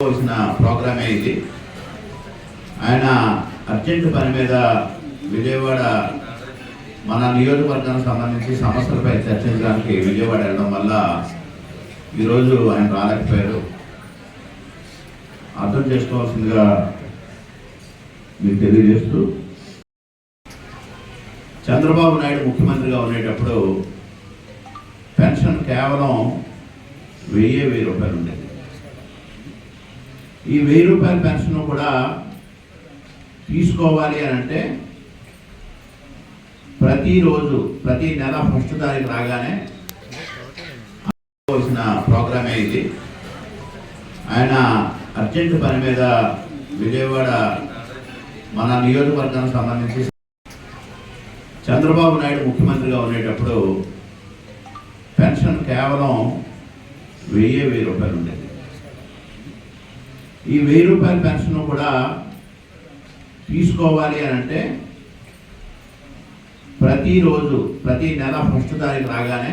వచ్చిన ప్రోగ్రామే ఇది. ఆయన అర్జెంట్ పని మీద విజయవాడ మన నియోజకవర్గానికి సంబంధించి సమస్యలపై చర్చించడానికి విజయవాడ వెళ్ళడం వల్ల ఈరోజు ఆయన రాలేకపోయారు. అర్థం చేసుకోవాల్సిందిగా మీకు తెలియజేస్తూ చంద్రబాబు నాయుడు ముఖ్యమంత్రిగా ఉండేటప్పుడు పెన్షన్ కేవలం వెయ్యి వెయ్యి రూపాయలు ఉండేది ఈ వెయ్యి రూపాయల పెన్షన్ కూడా తీసుకోవాలి అని అంటే ప్రతిరోజు ప్రతి నెల ఫస్ట్ తారీఖు రాగానే వచ్చిన ప్రోగ్రామే ఇది. ఆయన అర్జెంట్ పని మీద విజయవాడ మన నియోజకవర్గానికి సంబంధించి చంద్రబాబు నాయుడు ముఖ్యమంత్రిగా ఉండేటప్పుడు పెన్షన్ కేవలం వెయ్యి వెయ్యి రూపాయలు ఉండేది. ఈ వెయ్యి రూపాయల పెన్షన్ కూడా తీసుకోవాలి అని అంటే ప్రతిరోజు ప్రతి నెల ఫస్ట్ తారీఖు రాగానే